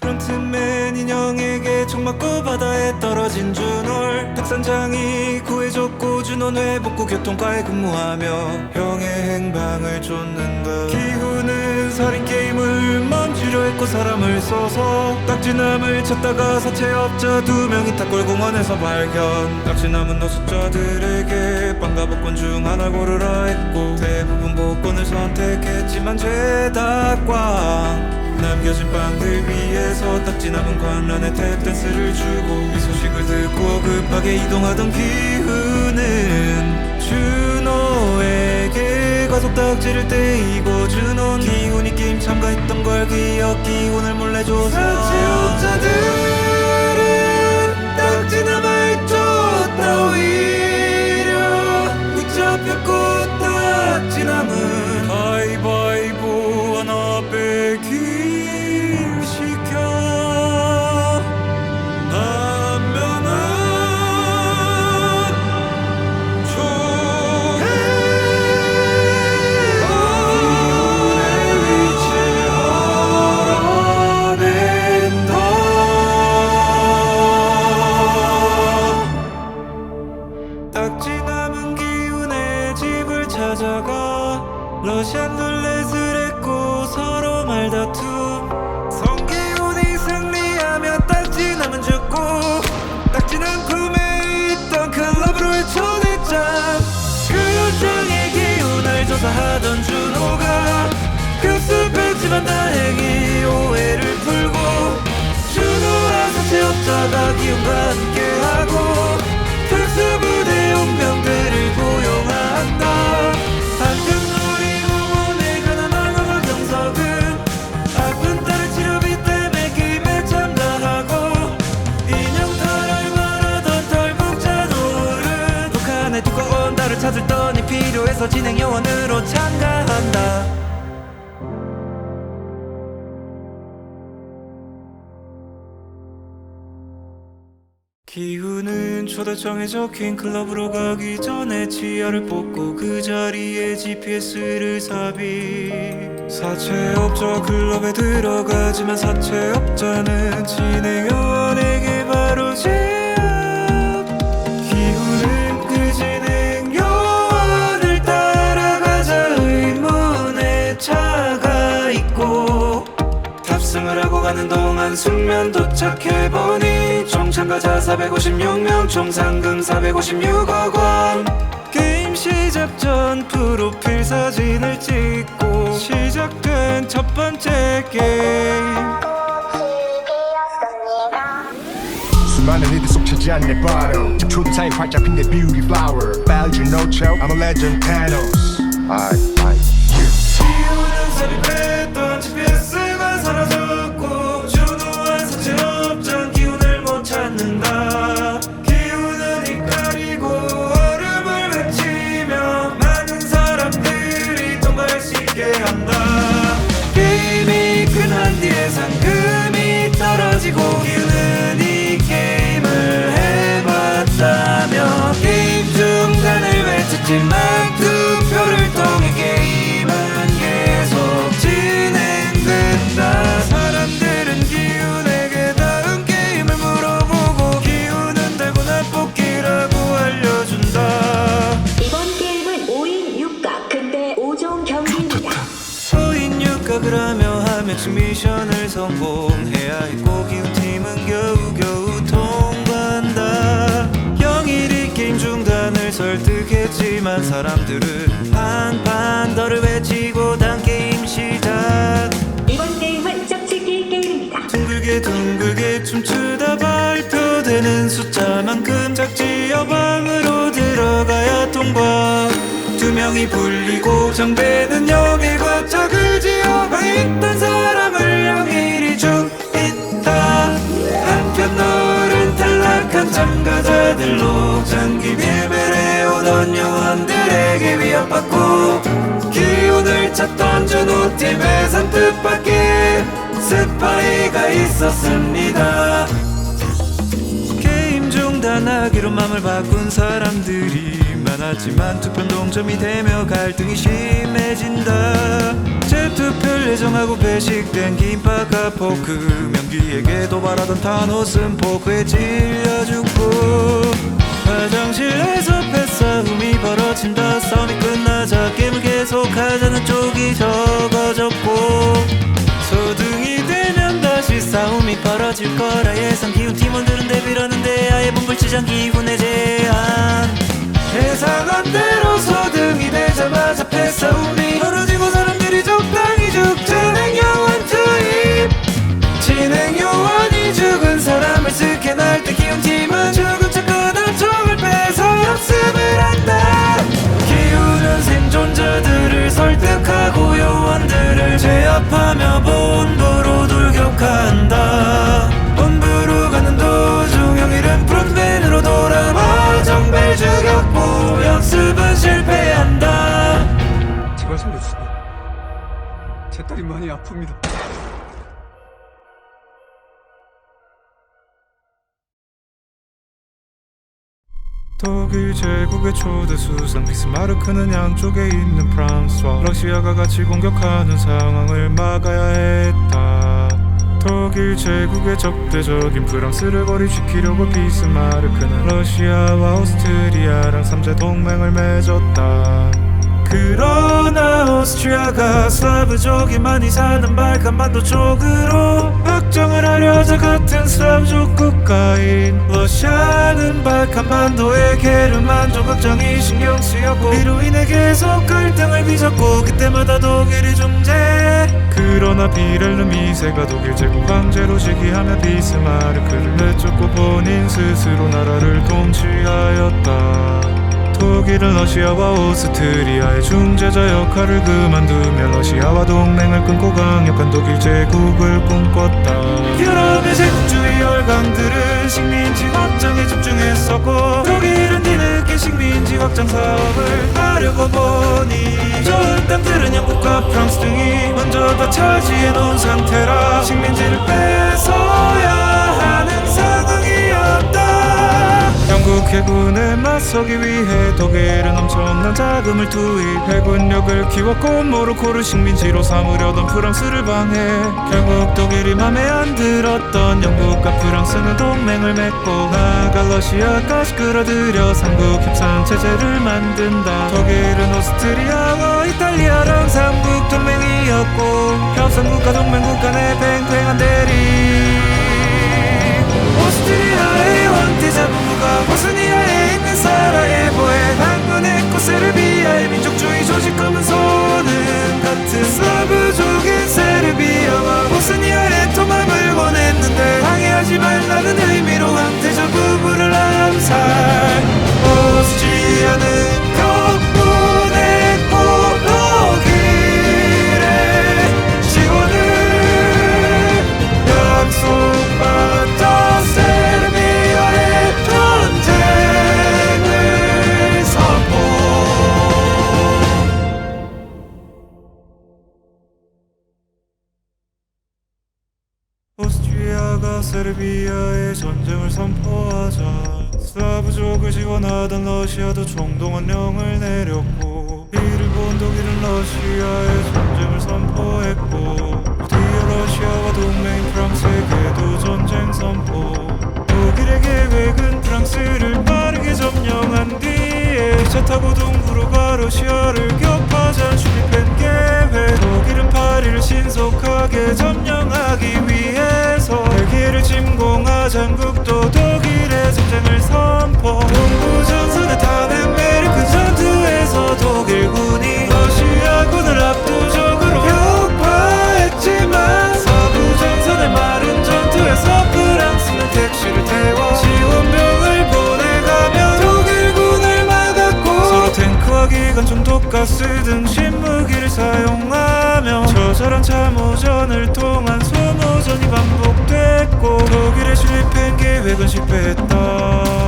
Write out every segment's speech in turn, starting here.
프론트맨 인형에게 총 맞고 바다에 떨어진 준홀 특산장이 구해줬고 준호는 회복구 교통과에 근무하며 형의 행방을 쫓는다 기후는 살인 게임을 멈추려 했고 사람을 쏘서 딱지남을 찾다가 사채업자 두 명이 탁골공원에서 발견. 딱지남은 노숙자들에게 빵과 복권 중 하나 고르라 했고 대부분 복권을 선택했지만 죄다 꽝 남겨진 빵들 위에서 딱지 남은 관란에 탭댄스를 주고 이 소식을 듣고 급하게 이동하던 기훈은 준호에게 가속 딱지를 떼이고 준호는 기훈이 게임 참가했던 걸 기억 기훈을 몰래 줘서 사채업자들은 딱지 남을 쫓다 오히려 붙잡혔고 딱지 남은 가위바위보 조사하던 준호가 급습했지만 다행히 오해를 풀고 준호와 사채업자가 기운과 함께하고 해서 진행 요원으로 참가한다. 기후는 초대장에 적힌 클럽으로 가기 전에 지하를 뽑고 그 자리에 GPS를 삽입. 사채업자 클럽에 들어가지만 사채업자는 진행 요원 가는 동안 숙면 도착해보니 총 참가자 456명 총 상금 456억 원. 게임 시작 전 프로필 사진을 찍고 시작된 첫 번째 게임. 수많은 이들 속 차지한 내 바로. 초대사인 활짝 핀내 beauty flower. 빨주 노초 I'm a legend Thanos. I, I, 기 하면서 미션을 성공해야 했고 기훈팀은 겨우겨우 통과한다. 영일이 게임 중단을 설득했지만 사람들은 한판 더를 외치고 단 게임 시작. 이번 게임은 짝짓기 게임입니다. 둥글게 둥글게 춤추다 발표되는 숫자만큼 작지 여방으로 들어가야 통과. 두 명이 불리고 정배는 영일과 짝을 지어 방에 있던 사람 참가자들로 장기 밀배를 오던 요원들에게 위협받고 기운을 찾던 준호팀에선 뜻밖의 스파이가 있었습니다. 게임 중단하기로 맘을 바꾼 사람들이 않았지만 투표 동점이 되며 갈등이 심해진다. 재투표를 예정하고 배식된 김밥과 포크 명기에게 도발하던 타노스는 포크에 찔려 죽고 화장실에서 패싸움이 벌어진다. 싸움이 끝나자 게임을 계속하자는 쪽이 적어졌고 소등이 되면 다시 싸움이 벌어질 거라 예상. 기운 팀원들은 대비라는데 아예 분불치장 기분의 제한 예상한 대로 소등이 되자마자 패싸움이 벌어지고 사람들이 적당히 죽 진행 요원 투입. 진행 요원 제 딸이 많이 아픕니다. 독일 제국의 초대 수상 비스마르크는 양쪽에 있는 프랑스와 러시아가 같이 공격하는 상황을 막아야 했다. 독일 제국의 적대적인 프랑스를 거리 지키려고 비스마르크는 러시아와 오스트리아랑 삼재 동맹을 맺었다. 그러나 오스트리아가 슬라브족이 많이 사는 발칸반도 쪽으로 확정을 하려자 같은 슬라브족 국가인 러시아는 발칸반도의 게르만족 확장이 신경 쓰였고 이로 인해 계속 갈등을 빚었고 그때마다 독일이 중재. 그러나 비렐름 2세가 독일 제국 황제로 즉위하며 비스마르크를 내쫓고 본인 스스로 나라를 통치하였다 독일은 러시아와 오스트리아의 중재자 역할을 그만두며 러시아와 동맹을 끊고 강력한 독일 제국을 꿈꿨다. 유럽의 제국주의 열강들은 식민지 확장에 집중했었고 독일은 뒤늦게 식민지 확장 사업을 하려고 보니 좋은 땅들은 영국과 프랑스 등이 먼저 다 차지해 놓은 상태라 식민지를 뺏어야 영국 해군에 맞서기 위해 독일은 엄청난 자금을 투입 해군력을 키웠고 모로코를 식민지로 삼으려던 프랑스를 방해. 결국 독일이 맘에 안 들었던 영국과 프랑스는 동맹을 맺고 나아가 러시아까지 끌어들여 삼국 협상 체제를 만든다. 독일은 오스트리아와 이탈리아랑 삼국 동맹이었고 협상국가 동맹국 간의 팽팽한 대립 오스트리아의 황태자 부부가 보스니아에 있는 사라의 보에 방문했고 세르비아의 민족주의 조직 검은 손은 같은 슬라브족인 세르비아와 보스니아에 통합을 원했는데 방해하지 말라는 의미로 황태 슬라브족을 지원하던 러시아도 총동원령을 내렸고 일본 독일은 러시아의 전쟁을 선포했고 드디어 러시아와 동맹 프랑스에게도 전쟁 선포. 독일의 계획은 프랑스를 빠르게 점령한 뒤에 차 타고 동부로 가 러시아를 격파전 출입한 계획. 독일은 파리를 신속하게 점령하기 위해서 벨기에를 침공하자 한국도 독일의 전쟁 등 신무기를 사용하며 처절한 참호전을 통한 소모전이 반복됐고 독일의 실패한 계획은 실패했다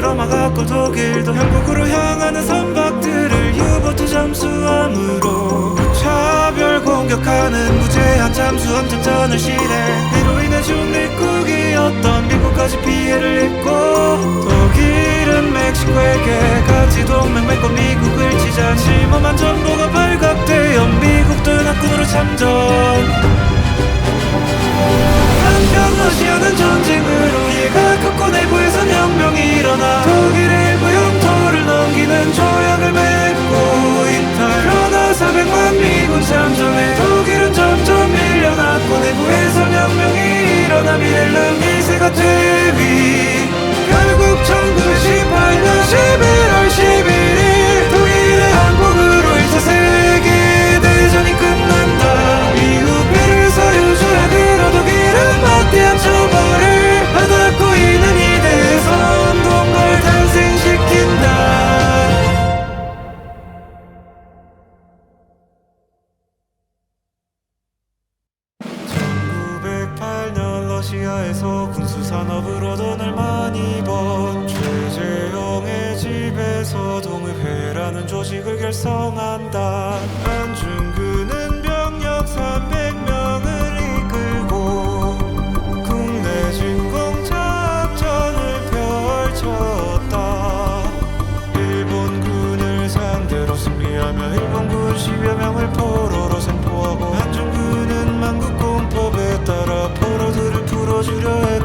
있고 독일도 한국으로 향하는 선박들을 유보트 잠수함으로 차별 공격하는 무제한 잠수 함 작전을 실행 이로 인해 중립국이었던 미국까지 피해를 입고 독일은 멕시코에게 같이 동맹 맺고 미국을 치자 침범한 정보가 발각되어 미국도 낙군으로 참전 한편 러시아는 전쟁으로 이해가 컸고 내부에서 혁명이 일어나 독일의 일부 영토를 넘기는 조약을 맺고 이탈 그러나 400만 미군 참전에 독일은 점점 밀려났 1908년 러시아에서 군수산업으로 돈을 많이 번 최재형의 집에서 동의회라는 조직을 결성한다 포로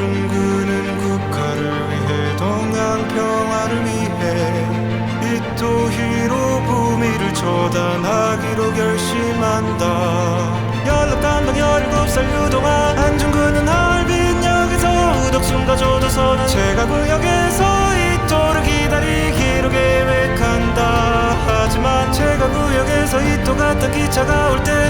안중근은 국가를 위해 동양 평화를 위해 이토 히로부미를 처단하기로 결심한다. 연락 담당 17살 유동아 안중근은 할빈역에서 우덕순과 조도서는 제가 구역에서 이토를 기다리기로 계획한다. 하지만 제가 구역에서 이토 같은 기차가 올때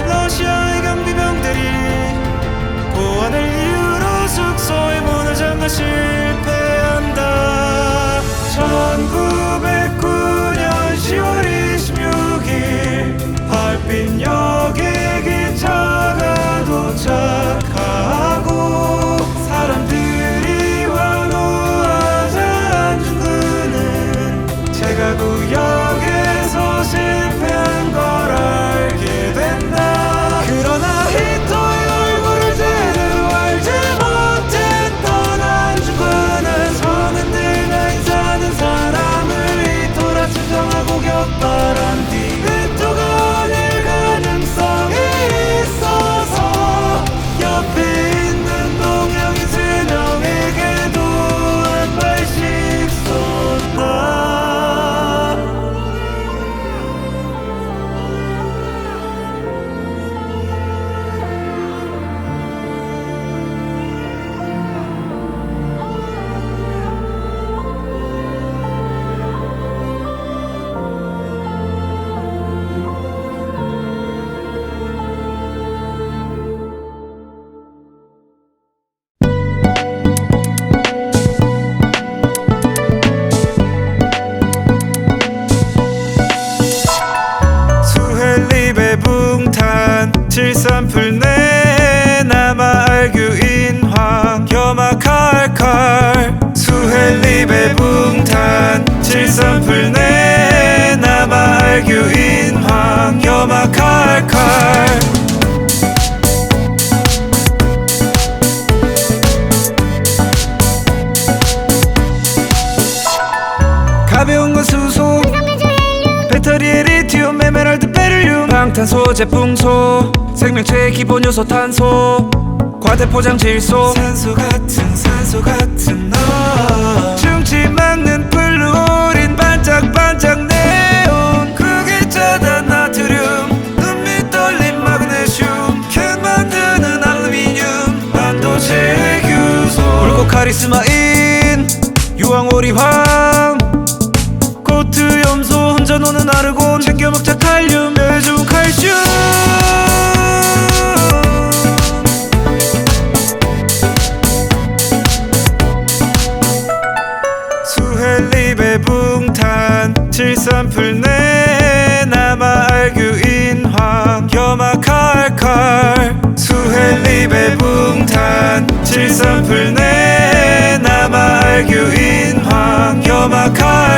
풀내 남아 알규인황. 겸하칼칼. 수헬립의 붕탄. 칠산풀내 남아 알규인황. 겸하칼칼 탄소 제풍소 생명체의 기본 요소 탄소 과대포장 질소. 산소 같은 산소 같은 너. 중지 막는 플루린 반짝반짝 네온. 그게 짜다 나트륨 눈밑 떨림 마그네슘. 캔 만드는 알루미늄. 반도체 규소. 붉고 카리스마인 유황오리황. 코트 염소 혼자 노는 아르곤. 챙겨 먹자 칼륨 산풀네 남아 알규인황 염화칼칼